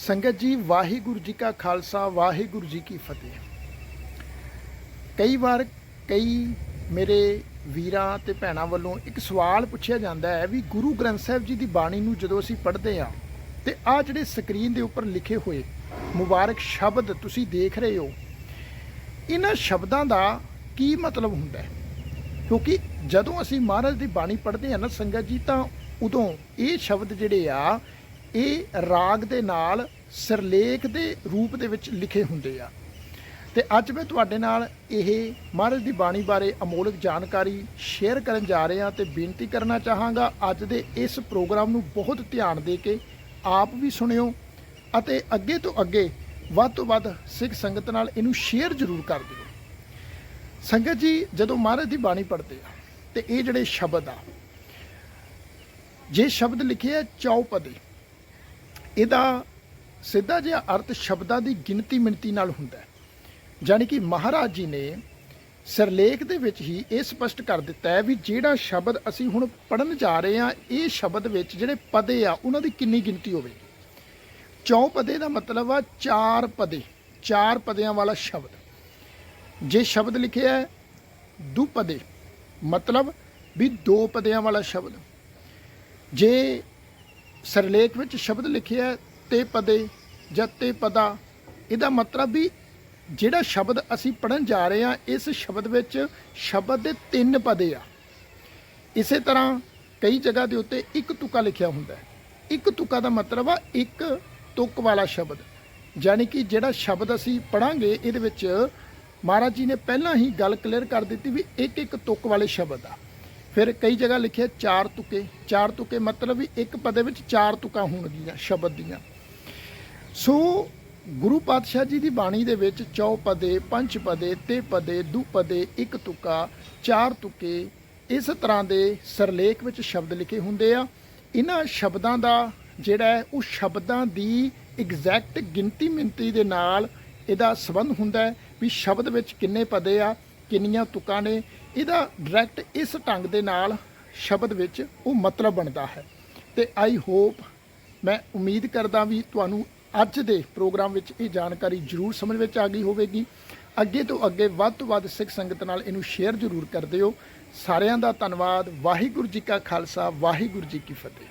ਸੰਗਤ ਜੀ, ਵਾਹਿਗੁਰੂ ਜੀ ਕਾ ਖਾਲਸਾ, ਵਾਹਿਗੁਰੂ ਜੀ ਕੀ ਫਤਿਹ। ਕਈ ਵਾਰ ਕਈ ਮੇਰੇ ਵੀਰਾਂ ਤੇ ਭੈਣਾਂ ਵੱਲੋਂ ਇੱਕ ਸਵਾਲ ਪੁੱਛਿਆ ਜਾਂਦਾ ਹੈ ਵੀ ਗੁਰੂ ਗ੍ਰੰਥ ਸਾਹਿਬ ਜੀ ਦੀ ਬਾਣੀ ਨੂੰ ਜਦੋਂ ਅਸੀਂ ਪੜ੍ਹਦੇ ਹਾਂ, ਤੇ ਆ ਜਿਹੜੇ ਸਕਰੀਨ ਦੇ ਉੱਪਰ ਲਿਖੇ ਹੋਏ ਮੁਬਾਰਕ ਸ਼ਬਦ ਤੁਸੀਂ ਦੇਖ ਰਹੇ ਹੋ, ਇਹਨਾਂ ਸ਼ਬਦਾਂ ਦਾ ਕੀ ਮਤਲਬ ਹੁੰਦਾ ਹੈ? ਕਿਉਂਕਿ ਜਦੋਂ ਅਸੀਂ ਮਹਾਰਾਜ ਦੀ ਬਾਣੀ ਪੜ੍ਹਦੇ ਹਾਂ ਨਾ ਸੰਗਤ ਜੀ, ਤਾਂ ਉਦੋਂ ਇਹ ਸ਼ਬਦ ਜਿਹੜੇ ਆ ਇਹ ਰਾਗ ਦੇ ਨਾਲ ਸਿਰਲੇਖ ਦੇ ਰੂਪ ਦੇ ਵਿੱਚ ਲਿਖੇ ਹੁੰਦੇ ਆ। ਤੇ ਅੱਜ ਮੈਂ ਤੁਹਾਡੇ ਨਾਲ ਇਹ ਮਹਾਰਾਜ ਦੀ ਬਾਣੀ ਬਾਰੇ ਅਮੋਲਕ ਜਾਣਕਾਰੀ ਸ਼ੇਅਰ ਕਰਨ ਜਾ ਰਿਹਾ ਤੇ ਬੇਨਤੀ ਕਰਨਾ ਚਾਹਾਂਗਾ ਅੱਜ ਦੇ ਇਸ ਪ੍ਰੋਗਰਾਮ ਨੂੰ ਬਹੁਤ ਧਿਆਨ ਦੇ ਕੇ ਆਪ ਵੀ ਸੁਣਿਓ ਅਤੇ ਅੱਗੇ ਤੋਂ ਅੱਗੇ ਵੱਧ ਤੋਂ ਵੱਧ ਸਿੱਖ ਸੰਗਤ ਨਾਲ ਇਹਨੂੰ ਸ਼ੇਅਰ ਜ਼ਰੂਰ ਕਰ ਦਿਓ। ਸੰਗਤ ਜੀ, ਜਦੋਂ ਮਹਾਰਾਜ ਦੀ ਬਾਣੀ ਪੜ੍ਹਦੇ ਆ, ਤੇ ਇਹ ਜਿਹੜੇ ਸ਼ਬਦ ਆ, ਜੇ ਸ਼ਬਦ ਲਿਖੇ ਆ ਚੌਪਦੀ ਇਹਦਾ ਸਿੱਧਾ ਜਿਹਾ ਅਰਥ ਸ਼ਬਦਾਂ ਦੀ ਗਿਣਤੀ ਮਿਣਤੀ ਨਾਲ ਹੁੰਦਾ ਹੈ। ਜਾਣੀ ਕਿ ਮਹਾਰਾਜ ਜੀ ਨੇ ਸਿਰਲੇਖ ਦੇ ਵਿੱਚ ਹੀ ਇਹ ਸਪਸ਼ਟ ਕਰ ਦਿੱਤਾ ਹੈ ਵੀ ਜਿਹੜਾ ਸ਼ਬਦ ਅਸੀਂ ਹੁਣ ਪੜਨ ਜਾ ਰਹੇ ਹਾਂ, ਇਹ ਸ਼ਬਦ ਵਿੱਚ ਜਿਹੜੇ ਪਦੇ ਆ, ਉਹਨਾਂ ਦੀ ਕਿੰਨੀ ਗਿਣਤੀ ਹੋਵੇਗੀ? ਚੌਪਦੇ ਦਾ ਮਤਲਬ ਆ ਚਾਰ ਪਦੇ, ਚਾਰ ਪਦਿਆਂ ਵਾਲਾ ਸ਼ਬਦ। ਜੇ ਸ਼ਬਦ ਲਿਖਿਆ ਹੈ, ਦੁਪਦੇ, ਮਤਲਬ ਵੀ ਦੋ ਪਦਿਆਂ ਵਾਲਾ ਸ਼ਬਦ। ਜੇ ਸਰਲੇਖ ਵਿੱਚ ਸ਼ਬਦ ਲਿਖਿਆ ਤੇ ਪਦੇ ਜਾਂ ਤੇ ਪਦਾ। ਇਹਦਾ ਮਤਲਬ ਵੀ ਜਿਹੜਾ ਸ਼ਬਦ ਅਸੀਂ ਪੜਨ ਜਾ ਰਹੇ ਹਾਂ, ਇਸ ਸ਼ਬਦ ਵਿੱਚ ਸ਼ਬਦ ਦੇ ਤਿੰਨ ਪਦੇ ਆ। ਇਸੇ ਤਰ੍ਹਾਂ ਕਈ ਜਗ੍ਹਾ ਦੇ ਉੱਤੇ ਇੱਕ ਤੁਕਾ ਲਿਖਿਆ ਹੁੰਦਾ ਹੈ। ਇੱਕ ਤੁਕਾ ਦਾ ਮਤਲਬ ਆ ਇੱਕ ਤੁਕ ਵਾਲਾ ਸ਼ਬਦ। ਯਾਨੀ ਕਿ ਜਿਹੜਾ ਸ਼ਬਦ ਅਸੀਂ ਪੜਾਂਗੇ ਇਹਦੇ ਵਿੱਚ ਮਹਾਰਾਜ ਜੀ ਨੇ ਪਹਿਲਾਂ ਹੀ ਗੱਲ ਕਲੀਅਰ ਕਰ ਦਿੱਤੀ ਵੀ ਇੱਕ ਇੱਕ ਤੁਕ ਵਾਲੇ ਸ਼ਬਦ ਆ। ਫਿਰ ਕਈ ਜਗ੍ਹਾ ਲਿਖਿਆ ਚਾਰ ਤੁਕੇ। ਚਾਰ ਤੁਕੇ ਮਤਲਬ ਵੀ ਇੱਕ ਪਦੇ ਵਿੱਚ ਚਾਰ ਤੁਕਾਂ ਹੋਣਗੀਆਂ ਸ਼ਬਦ ਦੀਆਂ। ਸੋ ਗੁਰੂ ਪਾਤਸ਼ਾਹ ਜੀ ਦੀ ਬਾਣੀ ਦੇ ਵਿੱਚ ਚੌਪਦੇ ਪੰਜ ਪਦੇ, ਤੇ ਪਦੇ ਦੁਪਦੇ ਇੱਕ ਤੁਕਾ, ਚਾਰ ਤੁਕੇ, ਇਸ ਤਰ੍ਹਾਂ ਦੇ ਸਰਲੇਖ ਵਿੱਚ ਸ਼ਬਦ ਲਿਖੇ ਹੁੰਦੇ ਆ। ਇਹਨਾਂ ਸ਼ਬਦਾਂ ਦਾ ਜਿਹੜਾ ਹੈ, ਉਹ ਸ਼ਬਦਾਂ ਦੀ ਐਗਜ਼ੈਕਟ ਗਿਣਤੀ ਮਿੰਤੀ ਦੇ ਨਾਲ ਇਹਦਾ ਸੰਬੰਧ ਹੁੰਦਾ ਹੈ ਵੀ ਸ਼ਬਦ ਵਿੱਚ ਕਿੰਨੇ ਪਦੇ ਆ ਕਿੰਨੀਆਂ ਤੁਕਾਂ ਨੇ, ਇਹਦਾ ਡਾਇਰੈਕਟ ਇਸ ਢੰਗ ਦੇ ਨਾਲ ਸ਼ਬਦ ਵਿੱਚ ਉਹ ਮਤਲਬ ਬਣਦਾ ਹੈ। ਤੇ ਆਈ ਹੋਪ ਮੈਂ ਉਮੀਦ ਕਰਦਾ ਵੀ ਤੁਹਾਨੂੰ ਅੱਜ ਦੇ ਪ੍ਰੋਗਰਾਮ ਵਿੱਚ ਇਹ ਜਾਣਕਾਰੀ ਜ਼ਰੂਰ ਸਮਝ ਵਿੱਚ ਆ ਗਈ ਹੋਵੇਗੀ। ਅੱਗੇ ਤੋਂ ਅੱਗੇ ਵੱਧ ਤੋਂ ਵੱਧ ਸਿੱਖ ਸੰਗਤ ਨਾਲ ਇਹਨੂੰ ਸ਼ੇਅਰ ਜ਼ਰੂਰ ਕਰ ਦਿਓ। ਸਾਰਿਆਂ ਦਾ ਧੰਨਵਾਦ। ਵਾਹਿਗੁਰੂ ਜੀ ਕਾ ਖਾਲਸਾ, ਵਾਹਿਗੁਰੂ ਜੀ ਕੀ ਫਤਿਹ।